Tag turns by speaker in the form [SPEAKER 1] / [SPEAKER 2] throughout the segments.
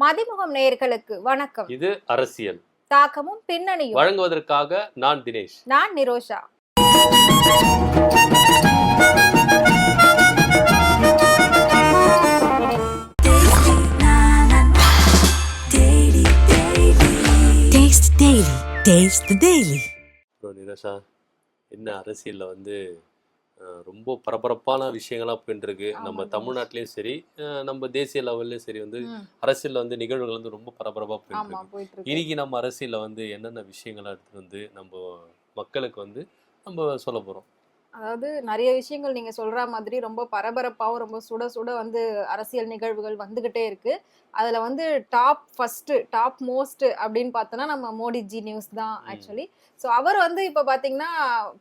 [SPEAKER 1] மதிமுகம் நேயர்களுக்கு வணக்கம்.
[SPEAKER 2] இது அரசியல்.
[SPEAKER 1] தாக்கமும் பின்னணியும்.
[SPEAKER 2] வழங்குவதற்காக நான் தினேஷ்.
[SPEAKER 1] நான் நிரோஷா.
[SPEAKER 2] அப்புறம் நிரஷா என்ன அரசியல்ல வந்து ரொம்ப பரபரப்பான விஷயங்களா போயிட்டு இருக்கு நம்ம. தமிழ்நாட்டிலயும் சரி நம்ம தேசிய லெவல்லயும் சரி வந்து அரசியல்ல வந்து நிகழ்வுகள் வந்து ரொம்ப பரபரப்பா போயிட்டு இருக்கு இன்னைக்கு நம்ம அரசியல்ல வந்து என்னென்ன விஷயங்களா எடுத்துட்டு வந்து நம்ம மக்களுக்கு வந்து நம்ம சொல்ல போறோம்.
[SPEAKER 1] அதாவது நிறைய விஷயங்கள் நீங்க சொல்ற மாதிரி ரொம்ப பரபரப்பாவும் ரொம்ப சுட சுட வந்து அரசியல் நிகழ்வுகள் வந்துகிட்டே இருக்கு அதுல வந்து டாப் ஃபர்ஸ்ட் டாப் மோஸ்ட் அப்படின்னு பார்த்தோம்னா நம்ம மோடிஜி நியூஸ் தான். ஆக்சுவலி ஸோ அவர் வந்து இப்ப பாத்தீங்கன்னா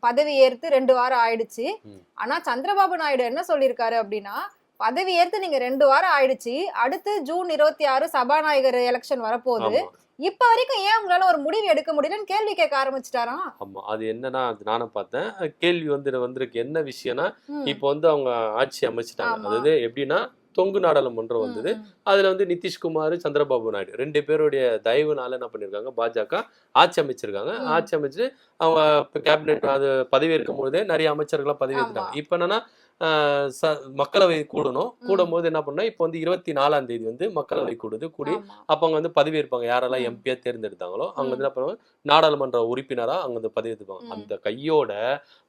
[SPEAKER 1] பதவி ஏற்று ரெண்டு வாரம் ஆயிடுச்சு
[SPEAKER 2] ம்.
[SPEAKER 1] ஆனா சந்திரபாபு நாயுடு என்ன சொல்லியிருக்காரு அப்படின்னா பதவி ஏற்று நீங்க ரெண்டு வாரம் ஆயிடுச்சு. அடுத்து ஜூன் இருபத்தி ஆறு சபாநாயகர் எலெக்ஷன் வரப்போகுது. இப்ப வரைக்கும் ஏன் உங்களால ஒரு முடிவு எடுக்க முடியலன்னு கேள்வி கேட்க ஆரம்பிச்சிட்டாராம்
[SPEAKER 2] ஆமா. அது என்னன்னா அது நானும் பார்த்தேன். கேள்வி வந்து வந்திருக்கு. என்ன விஷயம்னா. இப்போ வந்து அவங்க ஆட்சி அமைச்சிட்டாங்க. அதாவது எப்படின்னா தொங்கு நாடாளுமன்றம் வந்தது. அதுல வந்து நிதிஷ்குமார் சந்திரபாபு நாயுடு ரெண்டு பேருடைய தயவுனால என்ன பண்ணிருக்காங்க பாஜக ஆட்சி அமைச்சிருக்காங்க. ஆட்சி அமைச்சு அவங்க கேபினெட் அது பதவியேற்கும் பொழுதே நிறைய அமைச்சர்கள்லாம் பதவி
[SPEAKER 1] ஆமா.
[SPEAKER 2] இப்போ என்னன்னா ச- மக்களவை கூடணும். கூடும் போது என்ன பண்ணா இப்போ வந்து இருபத்தி நாலாம் தேதி வந்து மக்களவை கூடுது கூடி. அப்ப அவங்க வந்து பதவி இருப்பாங்க யாரெல்லாம். எம்பியா தேர்ந்தெடுத்தாங்களோ அவங்க
[SPEAKER 1] ம்.
[SPEAKER 2] வந்து என்ன பண்ணுவாங்க நாடாளுமன்ற உறுப்பினரா அவங்க வந்து பதவி ஏற்றுப்பாங்க
[SPEAKER 1] ம்.
[SPEAKER 2] அந்த கையோட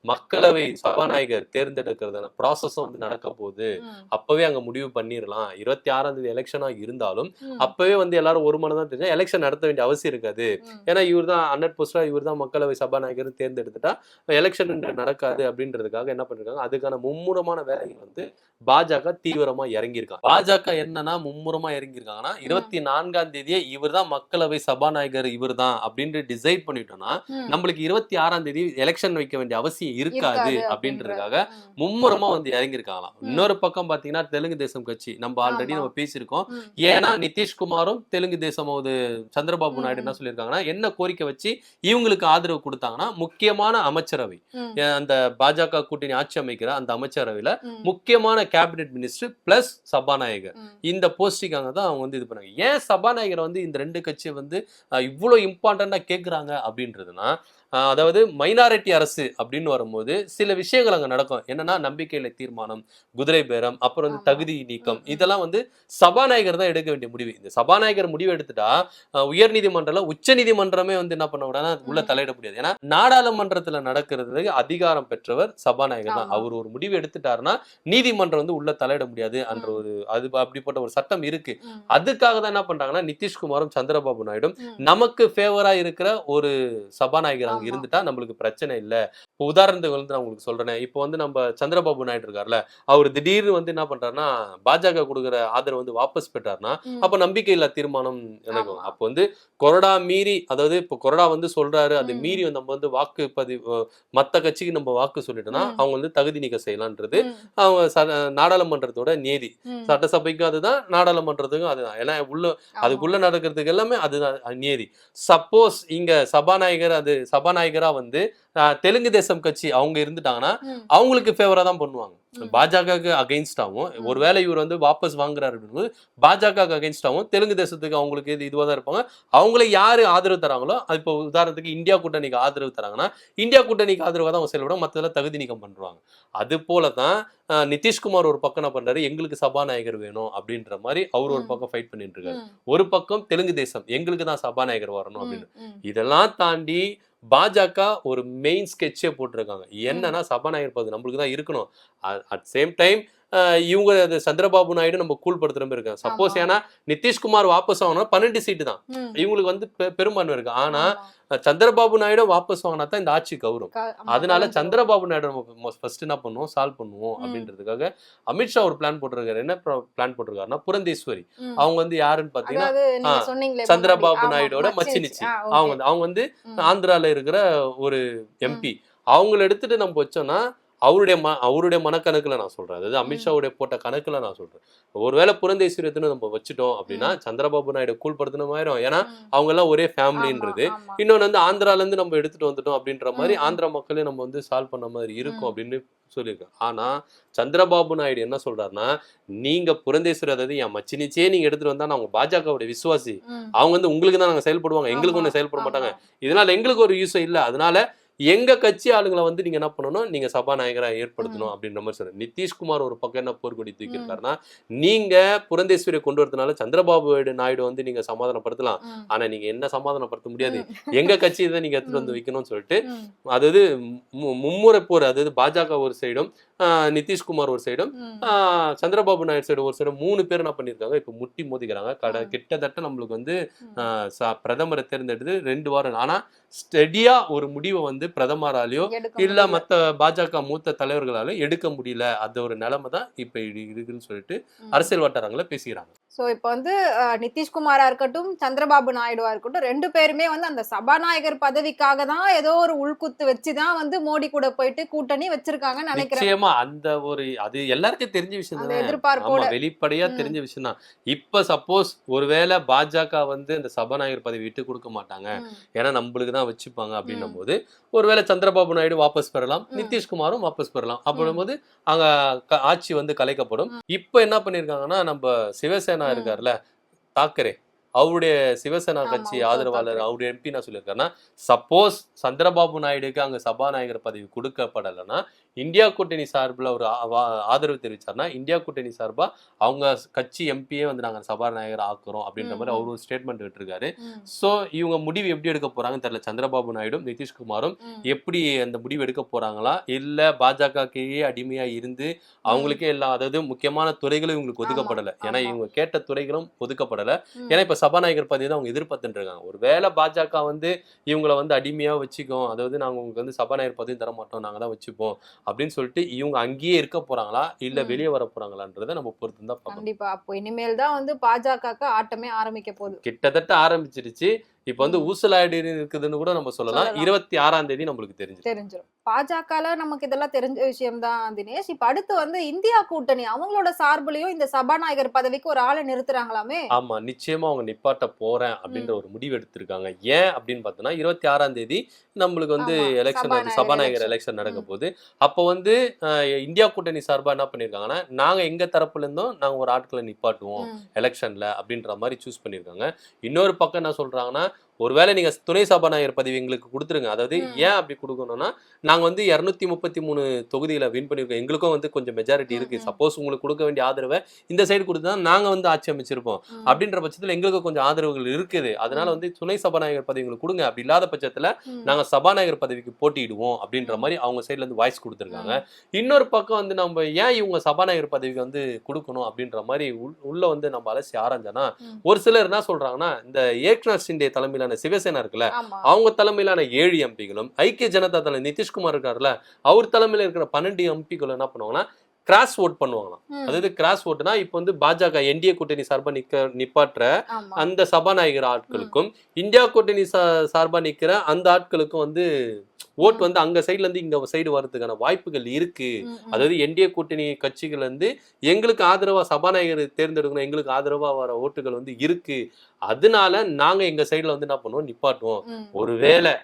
[SPEAKER 2] மக்களவை சபாநாயகர் தேர்ந்தெடுக்கிறதான ப்ராசஸும் வந்து நடக்க போகுது அப்பவே அங்க முடிவு பண்ணிரலாம் இருபத்தி ஆறாம் தேதி எலெக்ஷனா இருந்தாலும் அப்பவே வந்து எல்லாரும் ஒரு மனதான் தெரிஞ்சா எலெக்ஷன் நடத்த வேண்டிய அவசியம் இருக்காது. ஏன்னா இவர் தான் ஹண்ட்ரட் பர்சன்ட் இவர் தான் மக்களவை சபாநாயகர் தேர்ந்தெடுத்துட்டா எலெக்ஷன் நடக்காது அப்படின்றதுக்காக என்ன பண்ணிருக்காங்க அதுக்கான மும்முரமான வேலைகள் வந்து பாஜக தீவிரமா இறங்கியிருக்காங்க பாஜக என்னன்னா மும்முரமா இறங்கியிருக்காங்கன்னா இருபத்தி நான்காம் தேதியே இவர் தான் மக்களவை சபாநாயகர் இவர் தான் அப்படின்ட்டு டிசைட் பண்ணிட்டோம்னா. நம்மளுக்கு இருபத்தி ஆறாம் தேதி எலெக்ஷன் வைக்க வேண்டிய அவசியம் இருக்காது அப்படின்றதுக்காக மும்முரமா வந்து இறங்கியிருக்காங்களாம். இன்னொரு பக்கம் பாத்தீங்கன்னா தெலுங்கு தேசம் கட்சி நம்ம ஆல்ரெடி. நம்ம பேசியிருக்கோம் ஏன்னா நிதிஷ்குமாரும் தெலுங்கு தேசம் சந்திரபாபு நாயுடு என்ன. சொல்லியிருக்காங்கன்னா என்ன கோரிக்கை வச்சு இவங்களுக்கு ஆதரவு கொடுத்தாங்கன்னா முக்கியமான அமைச்சரவை அந்த பாஜக கூட்டணி ஆட்சி அமைக்கிற அந்த அமைச்சரவையில முக்கியமான கேபினெட் மினிஸ்டர் பிளஸ் சபாநாயகர். இந்த போஸ்டிங்காக தான் அவங்க வந்து இது பண்ணாங்க. ஏன் சபாநாயகரை வந்து இந்த ரெண்டு கட்சியை வந்து இவ்வளோ இம்பார்ட்டண்டா கேட்குறாங்க அப்படின்றதுனா அதாவது மைனாரிட்டி அரசு அப்படின்னு வரும்போது சில விஷயங்கள் அங்க நடக்கும் என்னன்னா நம்பிக்கையில தீர்மானம் குதிரை பேரம் அப்புறம் வந்து. தகுதி நீக்கம். இதெல்லாம் வந்து சபாநாயகர் தான் எடுக்க வேண்டிய முடிவு இந்த சபாநாயகர் முடிவு எடுத்துட்டா உயர் நீதிமன்றம்ல உச்ச நீதிமன்றமே வந்து என்ன பண்ண விடாது உள்ள. தலையிட முடியாது ஏன்னா நாடாளுமன்றத்துல நடக்கிறதுக்கு அதிகாரம் பெற்றவர் சபாநாயகர் தான். அவர் ஒரு முடிவு எடுத்துட்டாருன்னா நீதிமன்றம் வந்து உள்ள தலையிட முடியாது என்ற. ஒரு அது அப்படிப்பட்ட ஒரு சட்டம் இருக்கு அதுக்காக தான் என்ன பண்றாங்கன்னா நிதிஷ்குமாரும் சந்திரபாபு நாயுடும். நமக்கு ஃபேவரா இருக்கிற ஒரு சபாநாயகர்
[SPEAKER 1] ஆமா.
[SPEAKER 2] இருந்துட்டா நம்மளுக்கு பிரச்சனை இல்ல இப்போ உதாரணத்துக்கு வந்து நான் உங்களுக்கு சொல்றேன் இப்போ வந்து நம்ம சந்திரபாபு நாயுடு இருக்கார்ல அவர் திடீர்னு வந்து என்ன பண்றாருன்னா பாஜக கொடுக்குற ஆதரவு வந்து வாபஸ் பெற்றாருன்னா
[SPEAKER 1] ம்.
[SPEAKER 2] அப்ப நம்பிக்கை இல்லா தீர்மானம் எனக்கு
[SPEAKER 1] ஆமா.
[SPEAKER 2] அப்போ வந்து கொறடா மீறி அதாவது இப்போ கொறடா வந்து சொல்றாரு அதை. மீறி நம்ம வந்து வாக்கு பதிவு மத்த கட்சிக்கு நம்ம வாக்கு சொல்லிட்டோம்னா. அவங்க வந்து தகுதி நீக்கம் செய்யலான்றது அவங்க நாடாளுமன்றத்தோட நீதி. சட்டசபைக்கும் அதுதான் நாடாளுமன்றத்துக்கும் அதுதான் ஏன்னா உள்ள. அதுக்குள்ள நடக்கிறதுக்கு எல்லாமே அதுதான் நியதி சப்போஸ் இங்க சபாநாயகர் அது சபாநாயகரா வந்து தெலுங்கு தேசம் கட்சி அவங்க இருந்துட்டாங்கன்னா அவங்களுக்கு ஃபேவரா தான் பண்ணுவாங்க. பாஜகவுக்கு அகைன்ஸ்டாவும்
[SPEAKER 1] ம்.
[SPEAKER 2] ஒருவேளை இவர் வந்து வாபஸ் வாங்குறாரு அப்படிங்கும்போது பாஜகவுக்கு அகைன்ஸ்டாவும் தெலுங்கு தேசத்துக்கு அவங்களுக்கு இது இதுவாக தான் இருப்பாங்க. அவங்கள யாரு ஆதரவு தராங்களோ அது இப்போ உதாரணத்துக்கு இந்தியா கூட்டணிக்கு ஆதரவு தராங்கன்னா இந்தியா கூட்டணிக்கு ஆதரவாக தான் அவங்க செயல்படும் மற்றதெல்லாம் தகுதி நீக்கம் பண்ணுவாங்க அது போல தான் நிதிஷ்குமார் ஒரு பக்கம் என்ன பண்றாரு எங்களுக்கு சபாநாயகர் வேணும் அப்படின்ற மாதிரி அவர் ஒரு. பக்கம் ஃபைட் பண்ணிட்டு இருக்காரு. ஒரு பக்கம் தெலுங்கு தேசம் எங்களுக்கு தான் சபாநாயகர் வரணும் அப்படின்னு. இதெல்லாம் தாண்டி பாஜக ஒரு மெயின் ஸ்கெட்சே போட்டிருக்காங்க. என்னன்னா சபாநாயகர் பதவி நம்மளுக்கு தான் இருக்கணும். அட் சேம் டைம் இவங்க அது சந்திரபாபு நாயுடு நம்ம கூல் படுத்துற மாதிரி இருக்காங்க. சப்போஸ். ஏன்னா நிதிஷ்குமார் வாபஸ் வாங்கினா பன்னெண்டு சீட்டு தான். இவங்களுக்கு வந்து பெரும்பான்மை இருக்கு. ஆனா சந்திரபாபு நாயுடு வாபஸ் வாங்கினா தான் இந்த ஆட்சி கௌரவம் அதனால சந்திரபாபு நாயுடு நம்ம ஃபர்ஸ்ட் என்ன பண்ணுவோம்? சால்வ் பண்ணுவோம். அப்படின்றதுக்காக அமித்ஷா ஒரு பிளான் போட்டிருக்காரு. என்ன பிளான் போட்டிருக்காருன்னா புரந்தேஸ்வரி. அவங்க வந்து யாருன்னு பாத்தீங்கன்னா சந்திரபாபு நாயுடோட
[SPEAKER 1] மச்சினிச்சி.
[SPEAKER 2] அவங்க வந்து அவங்க வந்து. ஆந்திரால இருக்கிற ஒரு எம்பி அவங்கள எடுத்துட்டு நம்ம வச்சோம்னா அவருடைய ம அவருடைய மனக்கணக்குல நான் சொல்றேன் அதாவது அமித்ஷாவுடைய போட்ட கணக்குல நான் சொல்றேன் ஒருவேளை புரந்தேஸ்வரியத்துன்னு நம்ம வச்சுட்டோம் அப்படின்னா சந்திரபாபு நாயுடு கூல் படுத்தினமாயிரும் ஏன்னா
[SPEAKER 1] ம்.
[SPEAKER 2] அவங்க எல்லாம் ஒரே ஃபேமிலின்றது
[SPEAKER 1] ஆமா.
[SPEAKER 2] இன்னொன்னு வந்து ஆந்திரால இருந்து நம்ம எடுத்துட்டு வந்துட்டோம் அப்படின்ற மாதிரி. ஆந்திரா மக்களையும் நம்ம வந்து சால்வ் பண்ண மாதிரி இருக்கும். அப்படின்னு சொல்லியிருக்காங்க ஆனா சந்திரபாபு நாயுடு என்ன சொல்றாருன்னா நீங்க புரந்தேஸ்வரி அதாவது என் மச்சினிச்சே நீங்க எடுத்துட்டு வந்தா நான் அவங்க பாஜகவுடைய விசுவாசி. அவங்க வந்து உங்களுக்கு தான் நாங்க செயல்படுவாங்க எங்களுக்கு
[SPEAKER 1] ஆமா,
[SPEAKER 2] ஒன்றும் செயல்பட மாட்டாங்க. இதனால எங்களுக்கு ஒரு யூஸும் இல்லை அதனால எங்க கட்சி ஆளுங்களை வந்து நீங்க என்ன பண்ணணும்? நீங்க சபாநாயகரா ஏற்படுத்தணும் அப்படின்ற மாதிரி சொல்றேன் நிதிஷ்குமார் ஒரு பக்கம் என்ன போர்க்கொடி தூக்கி இருக்காருன்னா நீங்க புரந்தேஸ்வரியை கொண்டு வரதுனால சந்திரபாபு நாயுடு வந்து நீங்க சமாதானப்படுத்தலாம்.
[SPEAKER 1] ம்.
[SPEAKER 2] ஆனா நீங்க என்ன சமாதானப்படுத்த முடியாது. எங்க கட்சியை தான் நீங்க எடுத்துட்டு வந்து வைக்கணும்னு சொல்லிட்டு. அதாவது மும்முறை போர் அதாவது பாஜக ஒரு சைடும் நிதிஷ்குமார் ஒரு சைடும் சந்திரபாபு நாயுடு சைடு ஒரு சைடு மூணு பேர் என்ன பண்ணிருக்காங்க இப்ப முட்டி மோதிக்கிறாங்க கட. கிட்டத்தட்ட நம்மளுக்கு வந்து பிரதமரை தேர்ந்தெடுத்து ரெண்டு வாரம் ஆனா ஸ்டெடியா ஒரு முடிவை வந்து பிரதமராலேயோ இல்ல. மத்த பாஜக மூத்த தலைவர்களாலும் எடுக்க முடியல அந்த ஒரு நிலைமை தான் இப்ப இருக்குன்னு சொல்லிட்டு. அரசியல் வட்டாரங்களை பேசிக்கிறாங்க
[SPEAKER 1] சோ இப்போ வந்து நிதிஷ்குமாரா இருக்கட்டும் சந்திரபாபு நாயுடுவா இருக்கட்டும் ரெண்டு பேருமே வந்து அந்த சபாநாயகர் பதவிக்காக தான் ஏதோ ஒரு உள்குத்து வச்சுதான் வந்து மோடி கூட போயிட்டு கூட்டணி வச்சிருக்காங்கன்னு நினைக்கிறேன்.
[SPEAKER 2] அந்த ஒரு அது எல்லாருக்கும் தெரிஞ்ச விஷயம் தானே.
[SPEAKER 1] எதிர்பார்ப்போட
[SPEAKER 2] வெளிப்படையா. தெரிஞ்ச விஷயம் தான். இப்ப சப்போஸ் ஒருவேளை பாஜக வந்து இந்த சபாநாயகர் பதவி விட்டு கொடுக்க மாட்டாங்க. ஏன்னா நம்மளுக்கு தான் வச்சுப்பாங்க அப்படின்னும் போது ஒருவேளை சந்திரபாபு நாயுடு வாபஸ் பெறலாம். நிதிஷ்குமாரும் வாபஸ் பெறலாம். அப்படிங்கும்போது அங்க க- ஆட்சி வந்து கலைக்கப்படும். இப்போ என்ன பண்ணிருக்காங்கன்னா நம்ம சிவசேனா
[SPEAKER 1] ம்.
[SPEAKER 2] இருக்கார்ல தாக்கரே அவருடைய சிவசேனா கட்சி ஆதரவாளர். அவருடைய எம்பி என்ன சொல்லியிருக்காருன்னா சப்போஸ் சந்திரபாபு நாயுடுக்கு அங்க சபாநாயகர் பதவி கொடுக்கப்படலைன்னா இந்தியா கூட்டணி சார்பில் ஒரு ஆதரவு தெரிவிச்சார்னா இந்தியா கூட்டணி சார்பா அவங்க கட்சி எம்பியே வந்து நாங்க சபாநாயகர் ஆக்குறோம் அப்படின்ற மாதிரி. அவர் ஒரு ஸ்டேட்மெண்ட் விட்டுருக்காரு. சோ இவங்க முடிவு எப்படி எடுக்க போறாங்கன்னு தெரியல. சந்திரபாபு நாயுடும் நிதிஷ்குமாரும். எப்படி அந்த முடிவு எடுக்க போறாங்களா? இல்ல பாஜக கீழே அடிமையா இருந்து அவங்களுக்கே எல்லாம் அதாவது முக்கியமான துறைகளும் இவங்களுக்கு ஒதுக்கப்படல. ஏன்னா. இவங்க கேட்ட துறைகளும் ஒதுக்கப்படல. ஏன்னா இப்ப சபாநாயகர் பதவி தான் அவங்க எதிர்பார்த்துட்டு இருக்காங்க. ஒருவேளை பாஜக வந்து இவங்களை வந்து அடிமையா வச்சுக்கோம். அதாவது நாங்க உங்களுக்கு வந்து சபாநாயகர் பதவி தர மாட்டோம் நாங்க தான் வச்சுப்போம். அப்படின்னு சொல்லிட்டு இவங்க அங்கேயே இருக்க போறாங்களா? இல்ல. வெளியே வர போறாங்களான்றதை நம்ம பொறுத்து தான்
[SPEAKER 1] கண்டிப்பா. அப்போ இனிமேல் தான் வந்து பாஜகக்கு ஆட்டமே ஆரம்பிக்க போகுது.
[SPEAKER 2] கிட்டத்தட்ட ஆரம்பிச்சிருச்சு. இப்ப வந்து. ஊசலாடி இருக்குதுன்னு கூட நம்ம சொல்லலாம். இருபத்தி ஆறாம் தேதி நம்மளுக்கு தெரிஞ்சு
[SPEAKER 1] தெரிஞ்சிடும் பாஜகல நமக்கு இதெல்லாம் தெரிஞ்ச விஷயம் தான் தினேஷ் இப்ப அடுத்து வந்து இந்தியா கூட்டணி அவங்களோட சார்புலயும் இந்த சபாநாயகர் பதவிக்கு ஒரு ஆளை நிறுத்துறாங்களாமே
[SPEAKER 2] ஆமா நிச்சயமா அவங்க நிப்பாட்ட போறேன் அப்படின்ற ஒரு முடிவு எடுத்திருக்காங்க ஏன் அப்படின்னு பார்த்தோம்னா இருபத்தி ஆறாம் தேதி நம்மளுக்கு வந்து எலெக்ஷன்
[SPEAKER 1] சபாநாயகர்.
[SPEAKER 2] எலெக்ஷன் நடக்க. போகுது அப்போ வந்து இந்தியா கூட்டணி சார்பா என்ன பண்ணிருக்காங்கன்னா நாங்க எங்க தரப்புல இருந்தோம் நாங்க ஒரு ஆட்களை நிப்பாட்டுவோம். எலெக்ஷன்ல அப்படின்ற மாதிரி சூஸ் பண்ணிருக்காங்க இன்னொரு பக்கம் என்ன சொல்றாங்கன்னா ஒருவேளை நீங்க துணை சபாநாயகர் பதவி எங்களுக்கு கொடுத்துருங்க அதாவது. ஏன் அப்படி கொடுக்கணும்னா நாங்க வந்து இருநூத்தி முப்பத்தி மூணு தொகுதியில வின் பண்ணிருக்கோம் எங்களுக்கும் வந்து கொஞ்சம் மெஜாரிட்டி இருக்கு. சப்போஸ் உங்களுக்கு கொடுக்க வேண்டிய ஆதரவை இந்த சைடு கொடுத்தா நாங்க வந்து ஆட்சி அமைச்சிருப்போம். அப்படின்ற பட்சத்துல எங்களுக்கு கொஞ்சம் ஆதரவுகள் இருக்குது அதனால. வந்து துணை சபாநாயகர் பதவி எங்களுக்கு கொடுங்க அப்படி இல்லாத பட்சத்துல
[SPEAKER 1] ம்.
[SPEAKER 2] நாங்க சபாநாயகர் பதவிக்கு போட்டியிடுவோம் அப்படின்ற. மாதிரி அவங்க சைடுல இருந்து வாய்ஸ் கொடுத்துருக்காங்க. இன்னொரு பக்கம் வந்து நம்ம ஏன் இவங்க சபாநாயகர் பதவிக்கு வந்து கொடுக்கணும் அப்படின்ற மாதிரி உள்- உள்ள வந்து நம்ம அலசி ஆராய்ஞ்சோன்னா. ஒரு சிலர் என்ன சொல்றாங்கன்னா இந்த ஏக்நாத் சிண்டே தலைமையிலான சிவசேனா இருக்குல்ல அவங்க தலைமையிலான ஏழு எம்பிகளும் ஐக்கிய ஜனதா தலை நிதிஷ்குமார் இருக்காருல்ல அவர் தலைமையில இருக்கிற பன்னெண்டு எம்பிகளும் என்ன பண்ணுவாங்கன்னா கிராஸ் ஓட் பண்ணுவாங்களாம். அதாவது கிராஸ் ஓட்டுனா இப்போ வந்து பாஜக என்டிஏ கூட்டணி சார்பா நிக்க நிப்பாட்டுற
[SPEAKER 1] ஆமா
[SPEAKER 2] அந்த சபாநாயகர் ஆட்களுக்கும் இந்தியா கூட்டணி சா- சார்பா நிக்கிற அந்த ஆட்களுக்கும் வந்து ஓட். வந்து அங்க சைடுல இருந்து இங்க சைடு வர்றதுக்கான வாய்ப்புகள் இருக்கு. அதாவது என்டிஏ கூட்டணி கட்சிகள் வந்து எங்களுக்கு ஆதரவா சபாநாயகர் தேர்ந்தெடுக்கணும் எங்களுக்கு ஆதரவா வர ஓட்டுகள் வந்து இருக்கு அதனால நாங்க எங்க சைடுல வந்து என்ன பண்ணுவோம் நிப்பாட்டுவோம். ஒருவேளை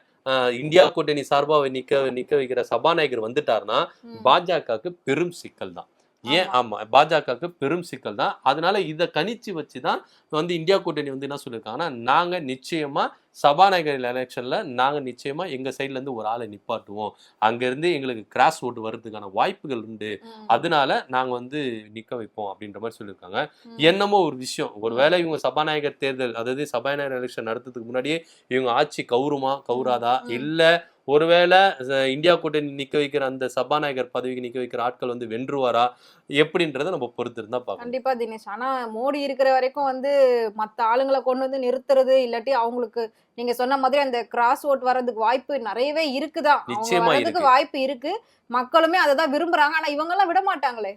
[SPEAKER 2] இந்தியா கூட்டணி சார்பா நிக்க நிக்க வைக்கிற சபாநாயகர் வந்துட்டாருன்னா
[SPEAKER 1] ம்.
[SPEAKER 2] பாஜகவுக்கு பெரும் சிக்கல் தான். ஏன்? ஆமா. பாஜகவுக்கு பெரும் சிக்கல் தான். அதனால இதை கணிச்சு வச்சு தான் வந்து இந்தியா கூட்டணி வந்து என்ன சொல்லியிருக்காங்கன்னா நாங்க நிச்சயமா சபாநாயகர் எலெக்ஷன்ல நாங்க நிச்சயமா எங்க சைடுல இருந்து ஒரு ஆளை நிப்பாட்டுவோம். அங்க இருந்து எங்களுக்கு கிராஸ் ஓட்டு வர்றதுக்கான வாய்ப்புகள் உண்டு. அதனால நாங்க வந்து நிக்க வைப்போம் அப்படின்ற மாதிரி சொல்லியிருக்காங்க. என்னமோ ஒரு விஷயம். ஒருவேளை இவங்க சபாநாயகர் தேர்தல் அதாவது சபாநாயகர் எலெக்ஷன் நடத்துறதுக்கு முன்னாடியே இவங்க ஆட்சி கவுருமா கவுராதா?
[SPEAKER 1] ம்.
[SPEAKER 2] இல்ல ஒருவேளை இந்தியா கூட்டணி நிக்க வைக்கிற அந்த சபாநாயகர் பதவிக்கு நிக்க வைக்கிற ஆட்கள் வந்து வென்றுவாரா? எப்படின்றத நம்ம பொறுத்து இருந்தா பார்க்கணும்
[SPEAKER 1] கண்டிப்பா தினேஷ். ஆனா மோடி இருக்கிற வரைக்கும் வந்து மத்த ஆளுங்களை கொண்டு வந்து நிறுத்துறது இல்லாட்டி அவங்களுக்கு நீங்க சொன்ன மாதிரி அந்த கிராஸ் ஓட் வர்றதுக்கு வாய்ப்பு நிறையவே இருக்குதான் வர்றதுக்கு. வாய்ப்பு இருக்கு. மக்களுமே அதை தான் விரும்புறாங்க. ஆனா இவங்க எல்லாம் விட மாட்டாங்களே.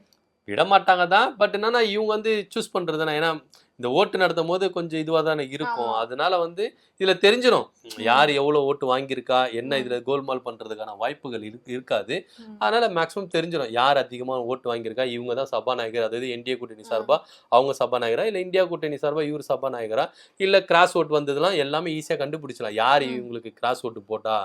[SPEAKER 2] விட மாட்டாங்க தான். பட் என்னன்னா இவங்க வந்து சூஸ் பண்றதுனா ஏன்னா இந்த ஓட்டு நடத்தும் போது கொஞ்சம் இதுவா தானே இருக்கும். அதனால வந்து இதுல தெரிஞ்சிடும். யார் எவ்வளவு ஓட்டு வாங்கியிருக்கா என்ன. இதுல கோல்மால் பண்றதுக்கான வாய்ப்புகள் இருக்கு இருக்காது. அதனால மேக்ஸிமம் தெரிஞ்சிடும் யார் அதிகமா ஓட்டு வாங்கியிருக்கா இவங்க தான் சபாநாயகர் அதாவது என்டிஏ கூட்டணி
[SPEAKER 1] ம்.
[SPEAKER 2] சார்பா அவங்க சபாநாயகரா இல்ல இந்தியா கூட்டணி சார்பா இவர் சபாநாயகரா இல்ல கிராஸ் ஓட் வந்ததுலாம் எல்லாமே ஈஸியா கண்டுபிடிச்சலாம் யார். இவங்களுக்கு கிராஸ் ஓட்டு போட்டா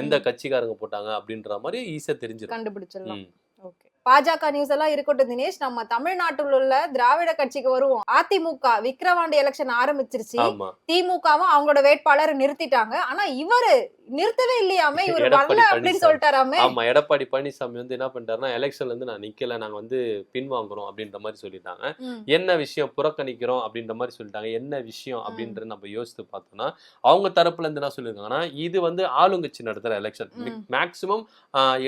[SPEAKER 2] எந்த. கட்சிக்காரங்க போட்டாங்க அப்படின்ற மாதிரி ஈஸியா தெரிஞ்சிடும்
[SPEAKER 1] கண்டுபிடிச்சிடலாம். ஓகே பாஜக நியூஸ் எல்லாம் இருக்கட்டும் தினேஷ். நம்ம தமிழ்நாட்டில் உள்ள திராவிட கட்சிக்கு வருவோம். அதிமுக விக்கிரவாண்டி எலெக்ஷன் ஆரம்பிச்சிருச்சு. திமுகவும் அவங்களோட வேட்பாளரை நிறுத்திட்டாங்க. ஆனா இவரு நிறுத்தவே இல்லையாமே இவர் வரல அப்படின்னு. சொல்லிட்டாராமே
[SPEAKER 2] ஆமா எடப்பாடி பழனிசாமி வந்து என்ன பண்ணிட்டாருன்னா எலெக்ஷன்ல இருந்து நான் நிக்கல நாங்க வந்து பின்வாங்குறோம் அப்படின்ற மாதிரி சொல்லிட்டாங்க என்ன விஷயம் புறக்கணிக்கிறோம் அப்படின்ற மாதிரி சொல்லிட்டாங்க என்ன விஷயம் அப்படின்றது நம்ம யோசித்து பார்த்தோம்னா அவங்க தரப்புல இருந்து என்ன சொல்லியிருக்காங்கன்னா இது வந்து ஆளுங்கட்சி நடத்துற எலெக்ஷன். மேக்சிமம்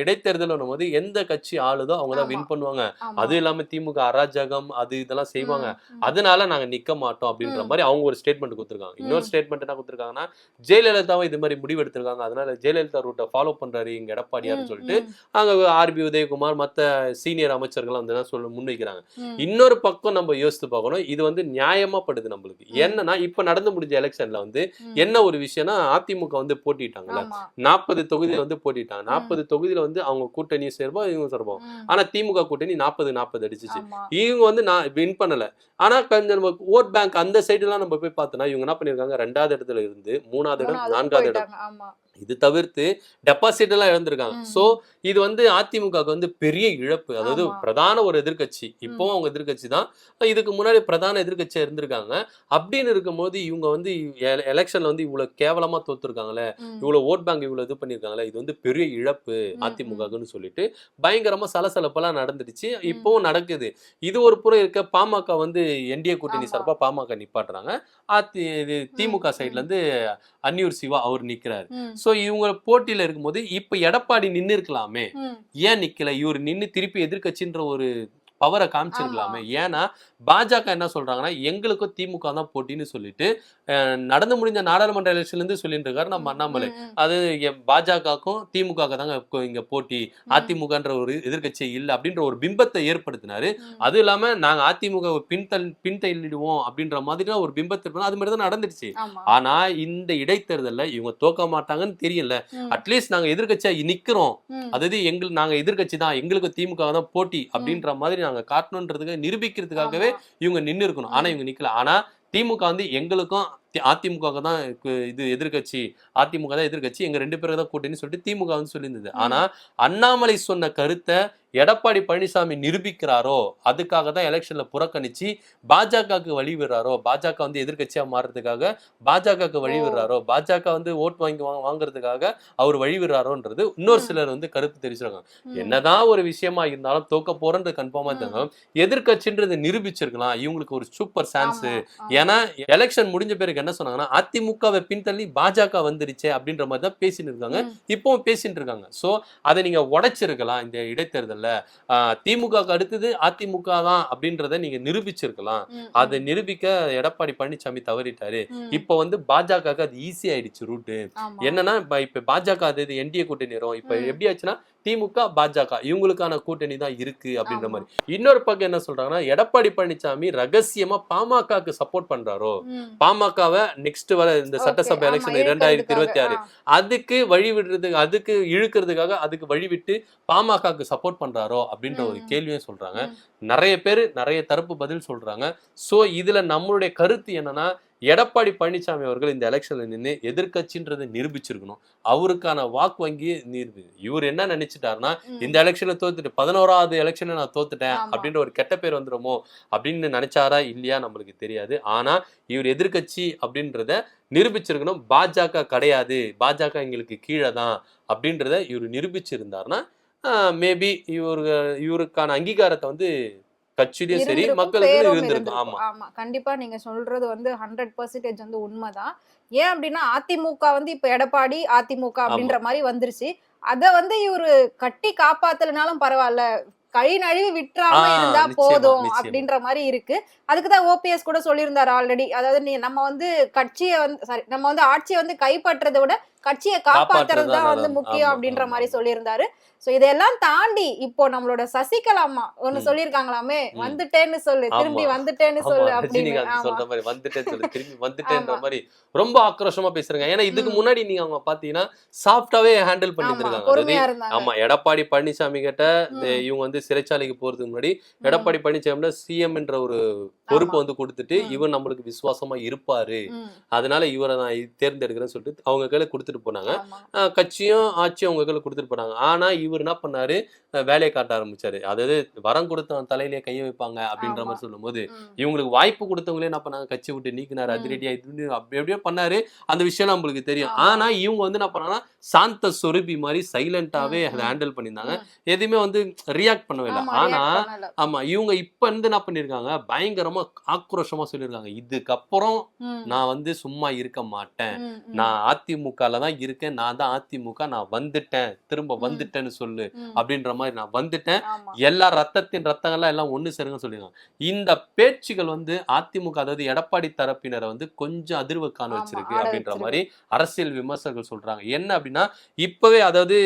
[SPEAKER 2] இடைத்தேர்தல் போது எந்த கட்சி ஆளுதோ அவங்க தான். வின் பண்ணுவாங்க. அது இல்லாம திமுக அராஜகம் அது இதெல்லாம் செய்வாங்க. அதனால நாங்க நிக்க மாட்டோம் அப்படின்ற. மாதிரி அவங்க ஒரு ஸ்டேட்மெண்ட் கொடுத்துருக்காங்க இன்னொரு. ஸ்டேட்மெண்ட் என்ன கொடுத்துருக்காங்கன்னா ஜெயலலிதாவும் இது மாதிரி முடிவு எடுத்திருக்காங்க அதனால ஜெயலலிதா ரூட்டை ஃபாலோ பண்றாரு இங்க எடப்பாடியாருன்னு
[SPEAKER 1] ம்,
[SPEAKER 2] சொல்லிட்டு அங்க ஆர்பி உதயகுமார் மத்த சீனியர் அமைச்சர்கள் வந்து சொல்ல முன்வைக்கிறாங்க. இன்னொரு பக்கம் நம்ம யோசித்து பார்க்கணும். இது வந்து நியாயமா படுது நம்மளுக்கு. என்னன்னா இப்ப நடந்து முடிஞ்ச எலெக்ஷன்ல வந்து. என்ன ஒரு விஷயம்னா அதிமுக வந்து போட்டிட்டாங்கல்ல. நாற்பது தொகுதியில வந்து போட்டிட்டாங்க. நாற்பது தொகுதியில வந்து அவங்க கூட்டணி சேர்ப்போம் இவங்க சேர்ப்போம். ஆனா திமுக கூட்டணி நாற்பது நாற்பது அடிச்சிச்சு. இவங்க வந்து நான் வின் பண்ணல. ஆனா கொஞ்சம் நம்ம ஓட் பேங்க் அந்த சைடு எல்லாம் நம்ம போய் பார்த்தோம்னா இவங்க என்ன பண்ணிருக்காங்க ரெண்டாவது இடத்துல இருந்து மூணாவது இடம் நான்காவது இடம். இது தவிர்த்து டெபாசிட் எல்லாம் இழந்திருக்காங்க. சோ இது வந்து அதிமுகவுக்கு வந்து பெரிய இழப்பு. அதாவது. பிரதான ஒரு எதிர்க்கட்சி. இப்பவும் அவங்க எதிர்க்கட்சி தான். இதுக்கு முன்னாடி பிரதான எதிர்க்கட்சியா இருந்திருக்காங்க. அப்படின்னு இருக்கும்போது இவங்க வந்து எலெக்ஷன்ல வந்து இவ்வளவு கேவலமா தோத்துருக்காங்களே. இவ்வளவு ஓட் பேங்க் இவ்வளவு இது பண்ணிருக்காங்களே. இது வந்து பெரிய இழப்பு அதிமுகன்னு சொல்லிட்டு பயங்கரமா சலசலப்பெல்லாம் நடந்துடுச்சு. இப்பவும் நடக்குது. இது ஒரு புறம் இருக்க பாமக வந்து என்டிஏ கூட்டணி. சார்பா பாமக நிப்பாட்டுறாங்க. அதி இது திமுக சைடுல இருந்து அன்னியூர் சிவா அவர் நிக்கிறாரு. சோ இவங்க போட்டியில இருக்கும்போது இப்ப எடப்பாடி நின்னு இருக்கலாமே. ஏன் நிக்கல இவர் நின்னு திருப்பி எதிர்க்கட்சின்ற ஒரு பவரை காமிச்சிருக்கலாமே. ஏன்னா பாஜக என்ன சொல்றாங்கன்னா எங்களுக்கும் திமுக தான் போட்டின்னு சொல்லிட்டு நடந்து முடிஞ்ச நாடாளுமன்ற எலெக்ஷன்ல இருந்து சொல்லிட்டு இருக்காரு நம்ம அண்ணாமலை. அது பாஜகவுக்கும் திமுக தாங்க இங்க போட்டி. அதிமுகன்ற ஒரு எதிர்க்கட்சி இல்ல அப்படின்ற ஒரு பிம்பத்தை ஏற்படுத்தினாரு.
[SPEAKER 1] ம்.
[SPEAKER 2] அது இல்லாம நாங்க அதிமுக பின்தள் பின்தள்ளிடுவோம் அப்படின்ற மாதிரி ஒரு பிம்பத்தை அது மாதிரி தான் நடந்துடுச்சு.
[SPEAKER 1] ஆமா.
[SPEAKER 2] ஆனா இந்த இடைத்தேர்தல்ல இவங்க தோக்க மாட்டாங்கன்னு தெரியல. அட்லீஸ்ட் நாங்க எதிர்க்கட்சியா நிக்கிறோம். அதாவது எங்களுக்கு நாங்க எதிர்க்கட்சி தான் எங்களுக்கு திமுக தான் போட்டி அப்படின்ற மாதிரி நாங்க காட்டணுன்றதுக்கு நிரூபிக்கிறதுக்காகவே. இவங்க நின்னு இருக்கணும் ஆனா. இவங்க நிக்கல ஆனா திமுக வந்து எங்களுக்கும் அதிமுக தான் இது எதிர்க்கட்சி அதிமுக தான் எதிர்க்கட்சி எங்க ரெண்டு பேருக்கு தான் கூட்டணின்னு சொல்லிட்டு திமுக வந்து சொல்லியிருந்தது. ஆனா அண்ணாமலை சொன்ன கருத்தை எடப்பாடி பழனிசாமி நிரூபிக்கிறாரோ அதுக்காக தான் எலெக்ஷன்ல புறக்கணிச்சு பாஜகவுக்கு வழி விடுறாரோ பாஜக வந்து எதிர்க்கட்சியா மாறுறதுக்காக பாஜகவுக்கு வழி
[SPEAKER 1] ஓ.
[SPEAKER 2] விடுறாரோ பாஜக வந்து ஓட் வாங்கி வாங்க- வாங்குறதுக்காக அவர் வழி விடுறாரோன்றது இன்னொரு. சிலர் வந்து கருத்து தெரிவிச்சிருக்காங்க. என்னதான் ஒரு விஷயமா இருந்தாலும் தோக்க போறன்றது கன்ஃபார்மா. இருந்தாலும் எதிர்க்கட்சின்றது நிரூபிச்சிருக்கலாம் இவங்களுக்கு ஒரு சூப்பர் சான்ஸ். ஏன்னா எலெக்ஷன் முடிஞ்ச பிறகு என்ன சொன்னாங்கன்னா அதிமுகவை பின்தள்ளி பாஜக வந்துருச்சே அப்படின்ற மாதிரி தான் பேசிட்டு இருக்காங்க இப்பவும் பேசிட்டு இருக்காங்க சோ அதை நீங்க உடைச்சிருக்கலாம் இந்த இடைத்தேர்தல்ல ஆஹ், திமுகவுக்கு அடுத்தது அதிமுக தான் அப்படின்றத நீங்க நிரூபிச்சிருக்கலாம். அதை நிரூபிக்க எடப்பாடி பழனிசாமி தவறிட்டாரு. இப்போ வந்து பாஜகவுக்கு அது ஈஸி ஆயிடுச்சு ரூட்டு. என்னன்னா இப்ப பாஜக அது என்டிஏ கூட்டணி வரும். இப்ப. எப்படி ஆச்சுன்னா திமுக பாஜக இவங்களுக்கான கூட்டணி தான் இருக்கு அப்படின்ற. மாதிரி. இன்னொரு பக்கம் என்ன சொல்றாங்கன்னா எடப்பாடி பழனிசாமி ரகசியமா பாமகக்கு சப்போர்ட் பண்றாரோ. பாமகவை நெக்ஸ்ட் வர இந்த சட்டசபை எலெக்ஷன் இரண்டாயிரத்தி இருபத்தி ஆறு. அதுக்கு வழி விடுறதுக்கு அதுக்கு இழுக்கிறதுக்காக அதுக்கு வழி விட்டு பாமகக்கு சப்போர்ட் பண்றாரோ அப்படின்ற ஒரு. கேள்வியும் சொல்றாங்க. நிறைய பேர் நிறைய தரப்பு பதில் சொல்றாங்க சோ இதுல நம்மளுடைய கருத்து என்னன்னா எடப்பாடி பழனிசாமி அவர்கள் இந்த எலெக்ஷன்ல நின்று எதிர்க்கட்சின்றதை நிரூபிச்சிருக்கணும் அவருக்கான வாக்கு வங்கி இவர் என்ன நினைச்சிட்டாருன்னா. இந்த எலெக்ஷன்ல தோத்துட்டு பதினோராவது எலெக்ஷன்ல நான் தோத்துட்டேன். அப்படின்ற ஒரு கெட்ட பேர் வந்துருமோ அப்படின்னு நினைச்சாரா இல்லையா நம்மளுக்கு தெரியாது ஆனா இவர் எதிர்க்கட்சி அப்படின்றத நிரூபிச்சிருக்கணும் பாஜக கிடையாது பாஜக எங்களுக்கு கீழே தான் அப்படின்றத இவர் நிரூபிச்சிருந்தாருன்னா மேபி இவரு இவருக்கான அங்கீகாரத்தை வந்து கட்சியிலயும் சரி மக்களுக்கு இருந்திருக்கும். ஆமா.
[SPEAKER 1] ஆமா. கண்டிப்பா நீங்க சொல்றது வந்து ஹண்ட்ரட் பர்சன்டேஜ் வந்து உண்மைதான். ஏன் அப்படின்னா அதிமுக வந்து இப்ப எடப்பாடி அதிமுக அப்படின்ற மாதிரி வந்துருச்சு. அத வந்து இவரு கட்டி காப்பாத்தலனாலும் பரவாயில்ல. கை நழுவி விட்டுறாம இருந்தா போதும். அப்படின்ற மாதிரி இருக்கு. அதுக்குதான் ஓபிஎஸ் கூட சொல்லியிருந்தாரு ஆல்ரெடி அதாவது நீ நம்ம வந்து கட்சியை வந்து சாரி நம்ம வந்து ஆட்சியை வந்து கைப்பற்றதை விட கட்சியை காப்பாத்துறது தான்
[SPEAKER 2] தான்
[SPEAKER 1] வந்து. முக்கியம் அப்படின்ற. மாதிரி சொல்லியிருந்தாரு சோ இதெல்லாம் தாண்டி இப்போ நம்மளோட சசிகலா அம்மா ஒண்ணு. சொல்லியிருக்காங்களாமே. வந்துட்டேன்னு சொல்லு. திரும்பி வந்துட்டேன்னு சொல்லு அப்படின்னு
[SPEAKER 2] சொல்ற மாதிரி வந்துட்டேன்னு சொல்லி திரும்பி வந்துட்டேன்ற. மாதிரி ரொம்ப ஆக்ரோஷமா பேசுறாங்க ஏன்னா இதுக்கு. முன்னாடி நீங்க அவங்க பாத்தீங்கன்னா சாஃப்டாவே ஹேண்டில் பண்ணிட்டு இருக்காங்க ஆமா எடப்பாடி பழனிசாமி கிட்ட. இவங்க வந்து சிறைச்சாலைக்கு போறதுக்கு முன்னாடி. எடப்பாடி பழனிசாமி சிஎம் என்ற ஒரு பொறுப்பு. வந்து கொடுத்துட்டு. இவர் நம்மளுக்கு விசுவாசமா இருப்பாரு. அதனால இவரை நான் தேர்ந்தெடுக்கிறேன்னு சொல்லிட்டு அவங்க கையில கொடுத்துட்டு போனாங்க கட்சியும் ஆட்சியும் அவங்க கையில கொடுத்துட்டு போனாங்க ஆனா இவர் என்ன பண்ணாரு வேலையை காட்ட ஆரம்பிச்சாரு அதாவது வரம் கொடுத்தவன் தலையிலே கைய வைப்பாங்க அப்படின்ற. மாதிரி சொல்லும்போது
[SPEAKER 1] ம்.
[SPEAKER 2] இவங்களுக்கு வாய்ப்பு கொடுத்தவங்களே என்ன பண்ணாங்க கட்சி விட்டு நீக்கினாரு. அதிரடியா இது அப்படி எப்படியோ பண்ணாரு அந்த விஷயம் நம்மளுக்கு தெரியும். ஆனா இவங்க வந்து என்ன பண்ணாங்கன்னா சாந்த சொருபி மாதிரி சைலண்டாவே அதை. ஹேண்டில் பண்ணியிருந்தாங்க. எதுவுமே வந்து ரியாக்ட் பண்ணவே இல்லை ஆனா. ஆமா இவங்க இப்ப இருந்து என்ன பண்ணிருக்காங்க பயங்கரமா ஆக்ரோஷமா சொல்லியிருக்காங்க இதுக்கப்புறம். நான் வந்து சும்மா இருக்க மாட்டேன். நான் அதிமுகல தான் இருக்கேன் நான் தான் அதிமுக நான் வந்துட்டேன் திரும்ப. வந்துட்டேன்னு சொல்லு. அப்படின்ற மாதிரி நான் வந்துட்டேன். எல்லா ரத்தத்தின் ரத்தங்கள்லாம் எல்லாம் ஒண்ணு சேருங்க சொல்லிருக்காங்க இந்த பேச்சுகள் வந்து அதிமுக அதாவது எடப்பாடி தரப்பினரை வந்து கொஞ்சம் அதிர்வு காண வச்சிருக்கு அப்படின்ற. மாதிரி அரசியல் விமர்சகர்கள் சொல்றாங்க என்ன அப்படின்னா இப்பவே அதாவது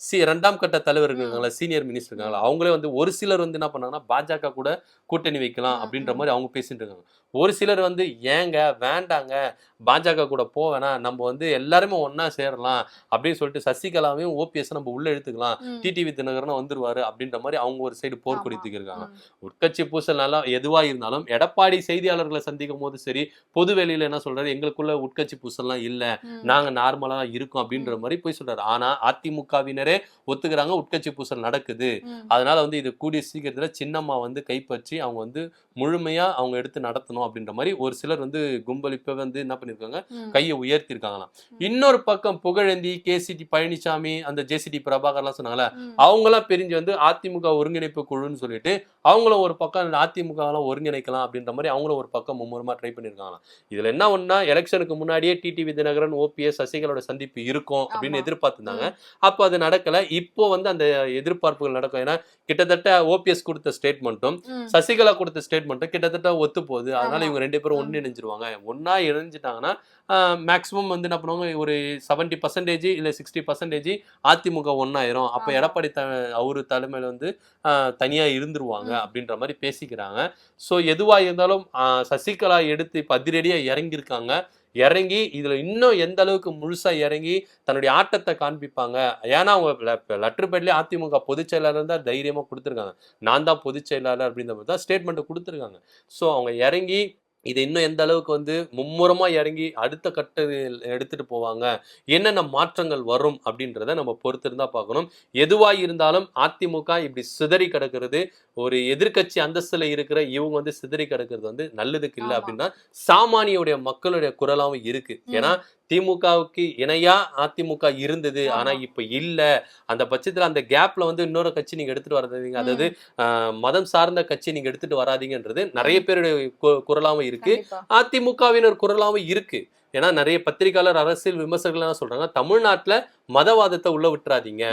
[SPEAKER 2] சி ரெண்டாம் கட்ட தலைவர் இருக்காங்களா சீனியர் மினிஸ்டர் இருக்காங்களா அவங்களே வந்து ஒரு சிலர் வந்து என்ன பண்ணாங்கன்னா பாஜக கூட கூட்டணி வைக்கலாம்
[SPEAKER 1] ம்,
[SPEAKER 2] அப்படின்ற மாதிரி அவங்க பேசிட்டு இருக்காங்க. ஒரு சிலர் வந்து ஏங்க வேண்டாங்க பாஜக கூட போவேனா நம்ம வந்து எல்லாருமே ஒண்ணா சேரலாம் அப்படின்னு சொல்லிட்டு சசிகலாவையும் ஓபிஎஸ் நம்ம உள்ள இழுத்துக்கலாம்
[SPEAKER 1] ம்.
[SPEAKER 2] டிடிவி தினகரனும் வந்துருவாரு அப்படின்ற மாதிரி அவங்க ஒரு சைடு போர். கொடித்துக்கு இருக்காங்க. உட்கட்சி பூசல் நல்லா எதுவா இருந்தாலும் எடப்பாடி செய்தியாளர்களை சந்திக்கும் போது சரி பொது வெளியில என்ன சொல்றாரு எங்களுக்குள்ள உட்கட்சி பூசல்லாம் இல்ல. நாங்க நார்மலா இருக்கோம் அப்படின்ற மாதிரி போய் சொல்றாரு ஆனா அதிமுகவினரே ஒத்துக்கிறாங்க உட்கட்சி பூசல் நடக்குது. அதனால வந்து இது கூடிய சீக்கிரத்துல சின்னம்மா வந்து கைப்பற்றி அவங்க வந்து முழுமையா அவங்க எடுத்து நடத்தணும் அப்படின்ற மாதிரி ஒரு சிலர் வந்து கும்பல் இப்ப வந்து என்ன பண்ணிருக்காங்க. கையை உயர்த்திருக்காங்களாம். இன்னொரு பக்கம் புகழேந்தி கேசிடி பழனிசாமி அந்த ஜேசிடி பிரபாகர்லாம் சொன்னாங்களே. அவங்களாம் பிரிஞ்சு வந்து அதிமுக ஒருங்கிணைப்பு குழுன்னு சொல்லிட்டு அவங்களும் ஒரு பக்கம் இந்த அதிமுக எல்லாம் ஒருங்கிணைக்கலாம் அப்படின்ற மாதிரி அவங்களும் ஒரு பக்கம் மும்முரமா ட்ரை பண்ணிருக்காங்களாம். இதுல என்ன ஒண்ணா எலெக்ஷனுக்கு முன்னாடியே டிடிவி தினகரன் ஓபிஎஸ் சசிகளோட சந்திப்பு இருக்கும் அப்படின்னு. எதிர்பார்த்திருந்தாங்க. அப்போ அது நடக்கல. இப்போ வந்து அந்த எதிர்பார்ப்புகள் நடக்கும். ஏன்னா கிட்டத்தட்ட ஓபிஎஸ் கொடுத்த ஸ்டேட்மெண்ட்டும். சசிகலா கொடுத்த ஸ்டேட்மெண்ட்டும் கிட்டத்தட்ட ஒத்து போகுது அதனால
[SPEAKER 1] ஆமா.
[SPEAKER 2] இவங்க ரெண்டு பேரும். ஒன்று இணைஞ்சிருவாங்க ஒண்ணா இணைஞ்சிட்டாங்கன்னா மேக்ஸிமம் வந்து என்ன பண்ணுவாங்க ஒரு செவன்ட்டி பர்சன்டேஜ் இல்லை சிக்ஸ்டி பர்சன்டேஜ் அதிமுக ஒன்னாயிரும் அப்போ. எடப்பாடி த அவரு தலைமையில வந்து ஆஹ், தனியா இருந்துருவாங்க. அப்படின்ற மாதிரி பேசிக்கிறாங்க ஸோ எதுவா இருந்தாலும் சசிகலா எடுத்து இப்போ அதிரடியா இறங்கியிருக்காங்க இறங்கி இதில் இன்னும் எந்த அளவுக்கு முழுசாக இறங்கி தன்னுடைய ஆட்டத்தை காண்பிப்பாங்க. ஏன்னா அவங்க லெட்டர்பேட்லேயே அதிமுக பொதுச் செயலாளர் தான் தைரியமாக கொடுத்துருக்காங்க. நான் தான் பொதுச் செயலாளர் அப்படின்ற மாதிரி தான் ஸ்டேட்மெண்ட் கொடுத்துருக்காங்க. ஸோ அவங்க இறங்கி இதை இன்னும் எந்த அளவுக்கு வந்து மும்முரமா இறங்கி அடுத்த கட்ட எடுத்துட்டு போவாங்க என்னென்ன மாற்றங்கள் வரும் அப்படின்றத நம்ம பொறுத்திருந்தா பார்க்கணும் எதுவா இருந்தாலும் அதிமுக இப்படி சிதறி கிடக்கிறது ஒரு எதிர்க்கட்சி அந்தஸ்துல இருக்கிற இவங்க வந்து சிதறி கிடக்கிறது வந்து நல்லதுக்கு இல்லை. அப்படின்னா சாமானியுடைய மக்களுடைய குரலாவும் இருக்கு
[SPEAKER 1] ம்.
[SPEAKER 2] ஏன்னா திமுகவுக்கு இணையா அதிமுக இருந்தது. ஆனா இப்ப இல்ல. அந்த பட்சத்துல அந்த கேப்ல வந்து இன்னொரு கட்சி நீங்க எடுத்துட்டு வராதீங்க. அதாவது மதம் சார்ந்த கட்சி நீங்க எடுத்துட்டு வராதீங்கன்றது நிறைய பேருடைய குரலாவும் இருக்கு. அதிமுகவினர் குரலாவும் இருக்கு. ஏன்னா நிறைய பத்திரிகையாளர் அரசியல் விமர்சகர்கள் என்ன சொல்றாங்க தமிழ்நாட்டுல மதவாதத்தை உள்ள விட்டுறாதீங்க.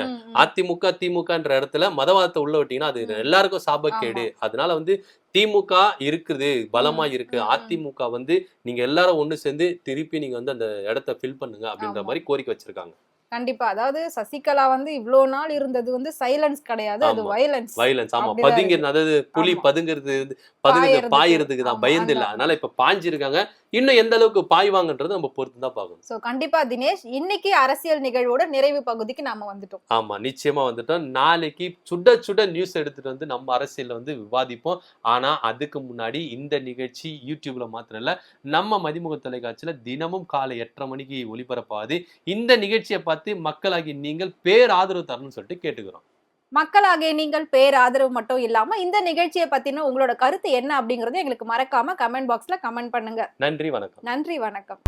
[SPEAKER 2] அதிமுக திமுகன்ற இடத்துல மதவாதத்தை உள்ள விட்டீங்கன்னா அது. எல்லாருக்கும் சாபக்கேடு அதனால வந்து திமுக இருக்குது பலமா இருக்கு. அதிமுக வந்து நீங்க எல்லாரும் ஒண்ணு சேர்ந்து திருப்பி நீங்க வந்து அந்த இடத்த ஃபில் பண்ணுங்க அப்படின்ற. மாதிரி கோரிக்கை வச்சிருக்காங்க
[SPEAKER 1] கண்டிப்பா அதாவது சசிகலா வந்து இவ்ளோ நாள் இருந்தது வந்து சைலன்ஸ் கிடையாது அது. வயலன்ஸ்
[SPEAKER 2] வயலன்ஸ் ஆமா
[SPEAKER 1] அப்படிதான்
[SPEAKER 2] பதுங்கி அதாவது புலி. பதுங்கிறது பதுங்குறது
[SPEAKER 1] பாயறதுக்கு.
[SPEAKER 2] தான் பயந்து இல்ல அதனால இப்ப பாஞ்சிருக்காங்க இன்னும் எந்த அளவுக்கு பாய்வாங்கன்றது நம்ம பொறுத்து தான் பார்க்கணும்.
[SPEAKER 1] சோ கண்டிப்பா தினேஷ் இன்னைக்கு அரசியல் நிகழ்வோட நிறைவு பகுதிக்கு நாம வந்துட்டோம்.
[SPEAKER 2] ஆமா நிச்சயமா வந்துட்டோம். நாளைக்கு சுட சுட நியூஸ் எடுத்துட்டு வந்து நம்ம அரசியல்ல வந்து விவாதிப்போம். ஆனா அதுக்கு முன்னாடி இந்த நிகழ்ச்சி யூடியூப்ல மாத்திரம் இல்ல நம்ம மதிமுக தொலைக்காட்சியில தினமும் காலை எட்டரை மணிக்கு ஒளிபரப்பாகுது இந்த நிகழ்ச்சியை பார்த்து மக்களாகி நீங்கள் பேர் ஆதரவு தரணும்னு சொல்லிட்டு கேட்டுக்கிறோம்.
[SPEAKER 1] மக்களாகிய நீங்கள் பேர் ஆதரவு மட்டும் இல்லாம இந்த நிகழ்ச்சியை பத்தின உங்களோட கருத்து என்ன அப்படிங்கறத எங்களுக்கு மறக்காம கமெண்ட் பாக்ஸ்ல கமெண்ட் பண்ணுங்க
[SPEAKER 2] நன்றி வணக்கம்
[SPEAKER 1] நன்றி வணக்கம்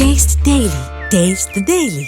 [SPEAKER 3] Taste Daily. Taste the Daily.